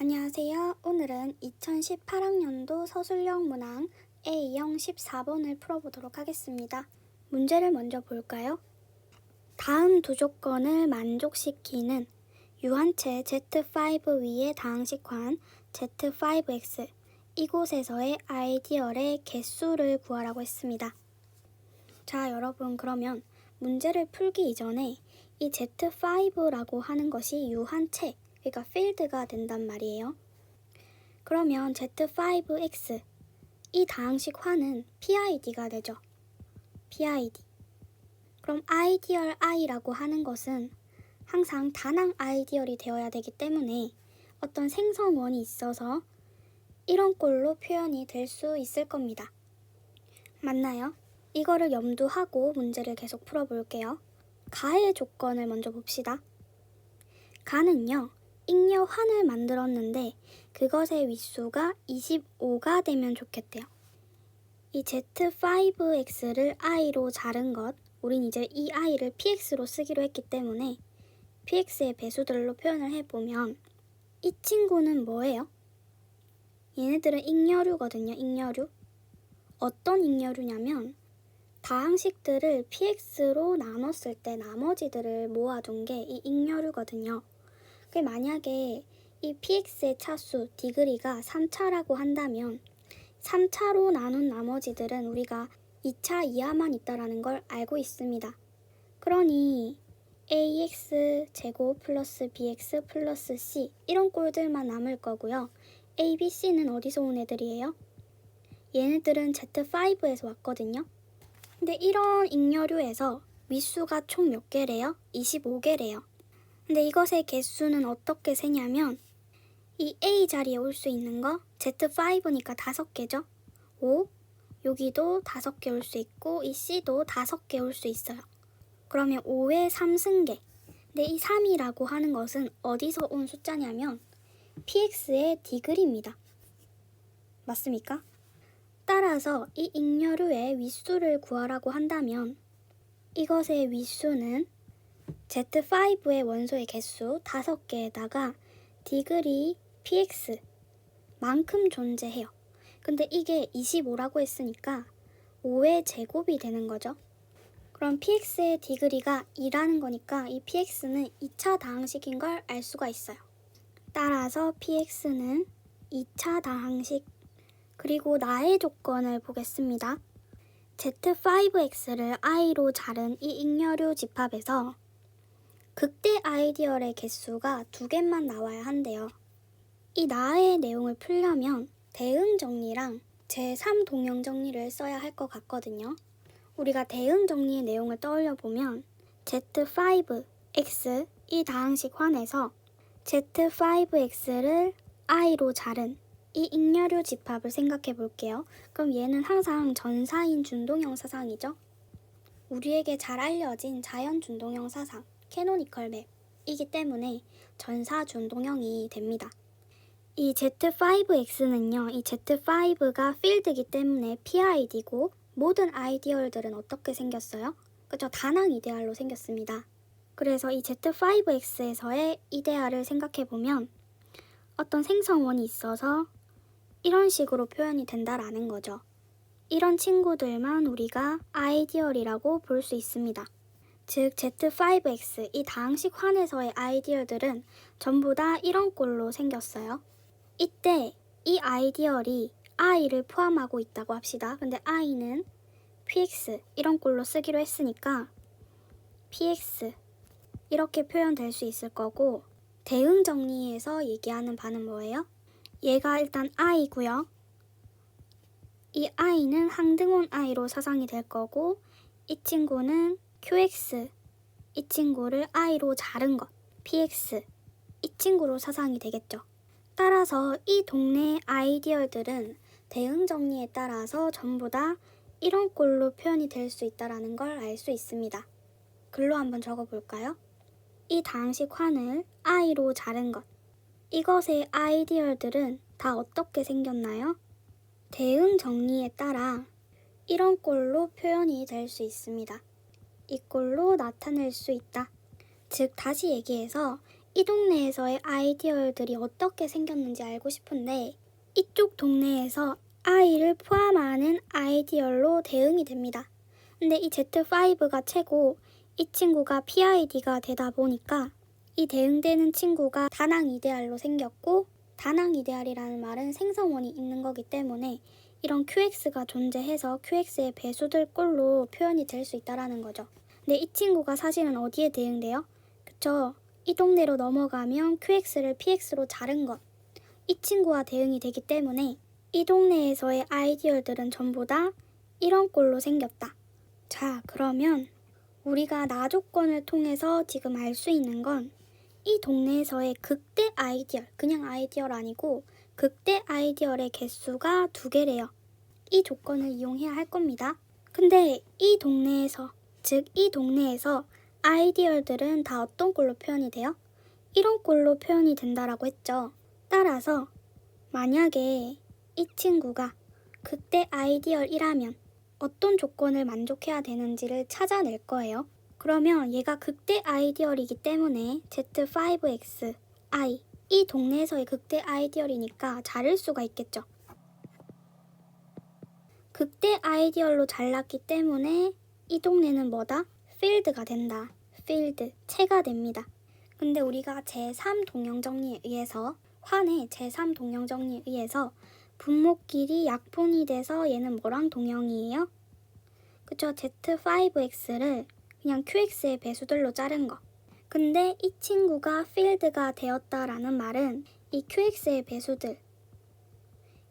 안녕하세요. 오늘은 2018학년도 서술형 문항 A형 14번을 풀어보도록 하겠습니다. 문제를 먼저 볼까요? 다음 두 조건을 만족시키는 유한체 Z5 위의 다항식환 Z5X 이곳에서의 아이디얼의 개수를 구하라고 했습니다. 자, 여러분 그러면 문제를 풀기 이전에 이 Z5라고 하는 것이 유한체, 그러니까 필드가 된단 말이에요. 그러면 Z5X 이 다항식 화는 PID가 되죠. PID. 그럼 아이디얼 I라고 하는 것은 항상 단항 아이디얼이 되어야 되기 때문에 어떤 생성원이 있어서 이런 꼴로 표현이 될 수 있을 겁니다. 맞나요? 이거를 염두하고 문제를 계속 풀어볼게요. 가의 조건을 먼저 봅시다. 가는요, 잉여환을 만들었는데 그것의 윗수가 25가 되면 좋겠대요. 이 Z5x를 i로 자른 것, 우린 이제 이 i를 px로 쓰기로 했기 때문에 px의 배수들로 표현을 해보면 이 친구는 뭐예요? 얘네들은 잉여류거든요, 잉여류. 어떤 잉여류냐면 다항식들을 px로 나눴을 때 나머지들을 모아둔 게 이 잉여류거든요. 그 만약에 이 px의 차수 디그리가 3차라고 한다면 3차로 나눈 나머지들은 우리가 2차 이하만 있다라는 걸 알고 있습니다. 그러니 ax 제곱 플러스 bx 플러스 c 이런 꼴들만 남을 거고요. a, b, c는 어디서 온 애들이에요? 얘네들은 z5에서 왔거든요. 근데 이런 잉여류에서 윗수가 총 몇 개래요? 25개래요. 근데 이것의 개수는 어떻게 세냐면 이 A 자리에 올 수 있는 거 Z5니까 다섯 개죠. 5 여기도 다섯 개 올 수 있고 이 C도 다섯 개 올 수 있어요. 그러면 5의 3승계. 근데 이 3이라고 하는 것은 어디서 온 숫자냐면 PX의 디글입니다. 맞습니까? 따라서 이 잉여류의 윗수를 구하라고 한다면 이것의 윗수는 Z5의 원소의 개수 5개에다가 디그리 px 만큼 존재해요. 근데 이게 25라고 했으니까 5의 제곱이 되는 거죠. 그럼 px의 디그리가 2라는 거니까 이 px는 2차 다항식인 걸 알 수가 있어요. 따라서 px는 2차 다항식 그리고 나의 조건을 보겠습니다. Z5x를 i로 자른 이 잉여류 집합에서 극대 아이디얼의 개수가 두 개만 나와야 한대요. 이 나의 내용을 풀려면 대응 정리랑 제3 동형 정리를 써야 할 것 같거든요. 우리가 대응 정리의 내용을 떠올려 보면 Z5x 이 다항식 환에서 Z5x를 i로 자른 이 잉여류 집합을 생각해 볼게요. 그럼 얘는 항상 전사인 준동형 사상이죠. 우리에게 잘 알려진 자연 준동형 사상, 캐노니컬 맵이기 때문에 전사 준동형이 됩니다. 이 Z5X는요, 이 Z5가 필드이기 때문에 PID고 모든 아이디얼들은 어떻게 생겼어요? 그죠? 단항 이데알로 생겼습니다. 그래서 이 Z5X에서의 이데알을 생각해 보면 어떤 생성원이 있어서 이런 식으로 표현이 된다라는 거죠. 이런 친구들만 우리가 아이디얼이라고 볼 수 있습니다. 즉 Z5X 이 다항식 환에서의 아이디얼들은 전부 다 이런 꼴로 생겼어요. 이때 이 아이디얼이 i를 포함하고 있다고 합시다. 근데 i는 px 이런 꼴로 쓰기로 했으니까 px 이렇게 표현될 수 있을 거고 대응 정리에서 얘기하는 바는 뭐예요? 얘가 일단 i고요. 이 i는 항등원 i로 사상이 될 거고 이 친구는 qx 이 친구를 i로 자른 것 px 이 친구로 사상이 되겠죠. 따라서 이 동네의 아이디어들은 대응 정리에 따라서 전부 다 이런 꼴로 표현이 될 수 있다는 걸 알 수 있습니다. 글로 한번 적어 볼까요? 이 다항식 환을 i로 자른 것. 이것의 아이디어들은 다 어떻게 생겼나요? 대응 정리에 따라 이런 꼴로 표현이 될 수 있습니다. 이 꼴로 나타낼 수 있다. 즉, 다시 얘기해서 이 동네에서의 아이디어들이 어떻게 생겼는지 알고 싶은데 이쪽 동네에서 I를 포함하는 아이디어로 대응이 됩니다. 근데 이 Z5가 최고 이 친구가 PID가 되다 보니까 이 대응되는 친구가 다낭 이데알로 생겼고 다낭 이데알이라는 말은 생성원이 있는 거기 때문에 이런 QX가 존재해서 QX의 배수들 꼴로 표현이 될 수 있다라는 거죠. 근데 이 친구가 사실은 어디에 대응돼요? 그쵸? 이 동네로 넘어가면 QX를 PX로 자른 것. 이 친구와 대응이 되기 때문에 이 동네에서의 아이디어들은 전부 다 이런 꼴로 생겼다. 자, 그러면 우리가 나 조건을 통해서 지금 알 수 있는 건 이 동네에서의 극대 아이디얼, 그냥 아이디얼 아니고 극대 아이디얼의 개수가 두 개래요. 이 조건을 이용해야 할 겁니다. 근데 이 동네에서, 즉 이 동네에서 아이디얼들은 다 어떤 꼴로 표현이 돼요? 이런 꼴로 표현이 된다라고 했죠. 따라서 만약에 이 친구가 극대 아이디얼이라면 어떤 조건을 만족해야 되는지를 찾아낼 거예요. 그러면 얘가 극대 아이디얼이기 때문에 Z5X, I 이 동네에서의 극대 아이디얼이니까 자를 수가 있겠죠. 극대 아이디얼로 잘랐기 때문에 이 동네는 뭐다? 필드가 된다. 필드, 체가 됩니다. 근데 우리가 제3 동형 정리에 의해서 환의 제3 동형 정리에 의해서 분모끼리 약분이 돼서 얘는 뭐랑 동형이에요? 그쵸? Z5X를 그냥 QX의 배수들로 자른 거. 근데 이 친구가 필드가 되었다라는 말은 이 QX의 배수들.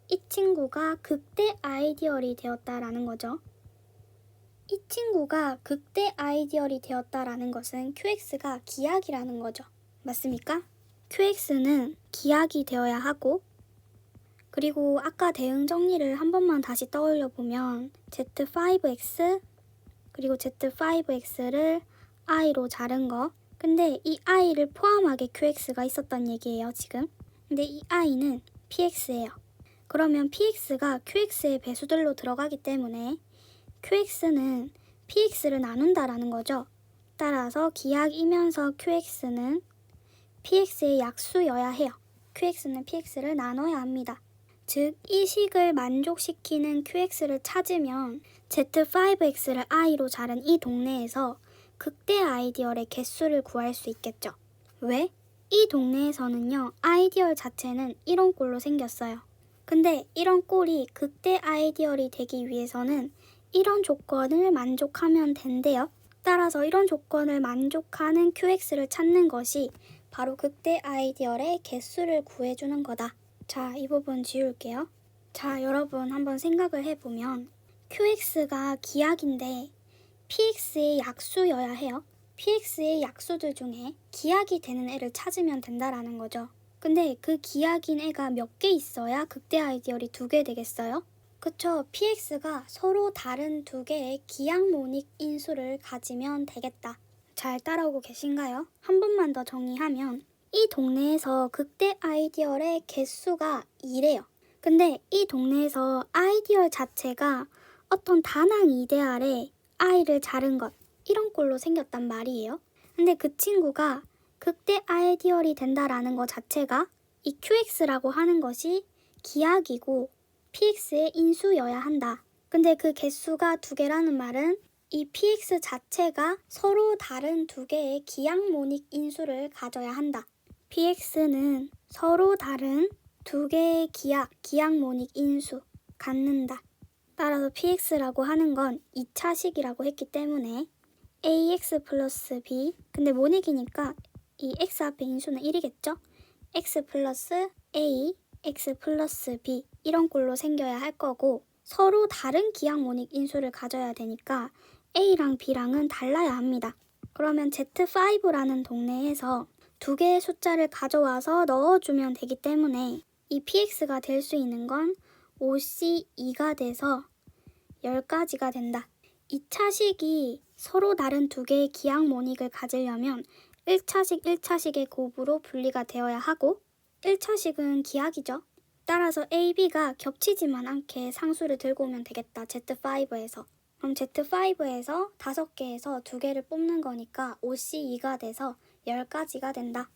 이 친구가 극대 아이디얼이 되었다라는 거죠. 이 친구가 극대 아이디얼이 되었다라는 것은 QX가 기하기라는 거죠. 맞습니까? QX는 기하기 되어야 하고 그리고 아까 대응 정리를 한 번만 다시 떠올려 보면 Z5X 그리고 Z5X를 I로 자른 거 근데 이 I를 포함하게 QX가 있었단 얘기예요 지금 근데 이 I는 PX예요 그러면 PX가 QX의 배수들로 들어가기 때문에 QX는 PX를 나눈다라는 거죠 따라서 기하이면서 QX는 PX의 약수여야 해요 QX는 PX를 나눠야 합니다 즉, 이 식을 만족시키는 QX를 찾으면 Z5X를 I로 자른 이 동네에서 극대 아이디얼의 개수를 구할 수 있겠죠. 왜? 이 동네에서는요, 아이디얼 자체는 이런 꼴로 생겼어요. 근데 이런 꼴이 극대 아이디얼이 되기 위해서는 이런 조건을 만족하면 된대요. 따라서 이런 조건을 만족하는 QX를 찾는 것이 바로 극대 아이디얼의 개수를 구해주는 거다. 자, 이 부분 지울게요. 자, 여러분 한번 생각을 해보면 QX가 기하기인데 PX의 약수여야 해요. PX의 약수들 중에 기하기 되는 애를 찾으면 된다라는 거죠. 근데 그 기하기인 애가 몇 개 있어야 극대 아이디얼이 두 개 되겠어요? 그쵸. PX가 서로 다른 두 개의 기항모닉 인수를 가지면 되겠다. 잘 따라오고 계신가요? 한 번만 더 정리하면 이 동네에서 극대 아이디얼의 개수가 2래요. 근데 이 동네에서 아이디얼 자체가 어떤 다낭 이데알에 아이를 자른 것 이런 꼴로 생겼단 말이에요. 근데 그 친구가 극대 아이디얼이 된다라는 것 자체가 이 QX라고 하는 것이 기하기고 PX의 인수여야 한다. 근데 그 개수가 두 개라는 말은 이 PX 자체가 서로 다른 두 개의 기항모닉 인수를 가져야 한다. PX는 서로 다른 두 개의 기하, 기항모닉 인수 갖는다. 따라서 PX라고 하는 건 2차식이라고 했기 때문에 AX 플러스 B 근데 모닉이니까 이 X 앞에 인수는 1이겠죠? X 플러스 A, X 플러스 B 이런 꼴로 생겨야 할 거고 서로 다른 기항 모닉 인수를 가져야 되니까 A랑 B랑은 달라야 합니다. 그러면 Z5라는 동네에서 두 개의 숫자를 가져와서 넣어주면 되기 때문에 이 PX가 될 수 있는 건 5C2가 돼서 10가지가 된다. 2차식이 서로 다른 두 개의 기항 모닉을 가지려면 1차식, 1차식의 곱으로 분리가 되어야 하고 1차식은 기하기죠. 따라서 A, B가 겹치지만 않게 상수를 들고 오면 되겠다. Z5에서. 그럼 Z5에서 5개에서 2개를 뽑는 거니까 5C2가 돼서 10가지가 된다.